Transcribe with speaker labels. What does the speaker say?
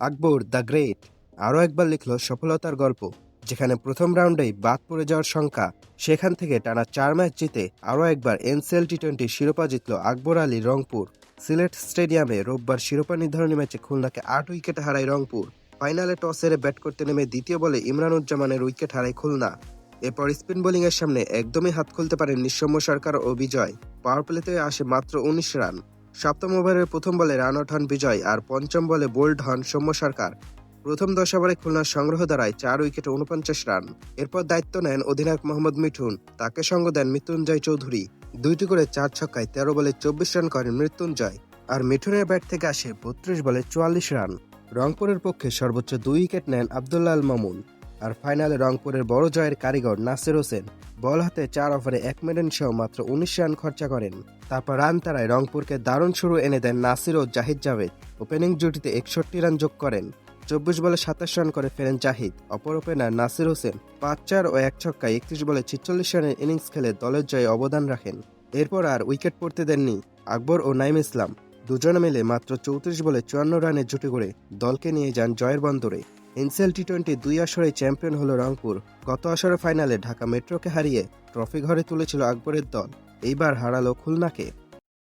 Speaker 1: Akbar the great আরও একবার লিখল সফলতার গল্প, যেখানে প্রথম রাউন্ডেই বাদ পড়ে যাওয়ার সংখ্যা সেখান থেকে টানা চার ম্যাচ জিতে আরও একবার এনসিএল টি টোয়েন্টি শিরোপা জিতল আকবর আলী রংপুর। সিলেট স্টেডিয়ামে রোববার শিরোপা নির্ধারণী ম্যাচে খুলনাকে আট উইকেটে হারায় রংপুর। ফাইনালে টস হেরে ব্যাট করতে নেমে দ্বিতীয় বলে ইমরানুজ্জামানের উইকেট হারায় খুলনা। এরপর স্পিন বোলিংয়ের সামনে একদমই হাত খুলতে পারেন নিঃসম্য সরকার ও বিজয়। পাওয়ার প্লেতে আসে মাত্র উনিশ রান। সপ্তম ওভারের প্রথম বলে রান আউট হন বিজয় আর পঞ্চম বলে বোল্ড হন সৌম্য সরকার। প্রথম দশ ওভারে খুলনার সংগ্রহ দাঁড়ায় চার উইকেটে উনপঞ্চাশ রান। এরপর দায়িত্ব নেন অধিনায়ক মোহাম্মদ মিঠুন। তাকে সঙ্গ দেন মৃত্যুঞ্জয় চৌধুরী। দুইটি করে চার ছক্কায় তেরো বলে চব্বিশ রান করেন মৃত্যুঞ্জয়। আর মিঠুনের ব্যাট থেকে আসে বত্রিশ বলে চুয়াল্লিশ রান। রংপুরের পক্ষে সর্বোচ্চ দুই উইকেট নেন আবদুল্লাহ আল মামুন। আর ফাইনালে রংপুরের বড় জয়ের কারিগর নাসির হোসেন বল হাতে চার ওভারে এক মিনিট সহ মাত্র উনিশ রান খরচা করেন। তারপর রান তারায় রংপুরকে দারুণ শুরু এনে দেন নাসির ও জাহিদ জাভেদ। ওপেনিং জুটিতে একষট্টি রান যোগ করেন। চব্বিশ বলে সাতাশ রান করে ফেরেন জাহিদ। অপর ওপেনার নাসির হোসেন পাঁচ চার ও এক ছক্কায় একত্রিশ বলে ছিচল্লিশ রানের ইনিংস খেলে দলের জয়ে অবদান রাখেন। এরপর আর উইকেট পড়তে দেননি আকবর ও নাইম ইসলাম। দুজনে মিলে মাত্র চৌত্রিশ বলে চুয়ান্ন রানের জুটি করে দলকে নিয়ে যান জয়ের বন্দরে। এনসিএল টি টোয়েন্টি দুই আসরে চ্যাম্পিয়ন হলো রংপুর। গত আসরে ফাইনালে ঢাকা মেট্রোকে হারিয়ে ট্রফি ঘরে তুলেছিল আকবরের দল। এইবার হারালো খুলনাকে।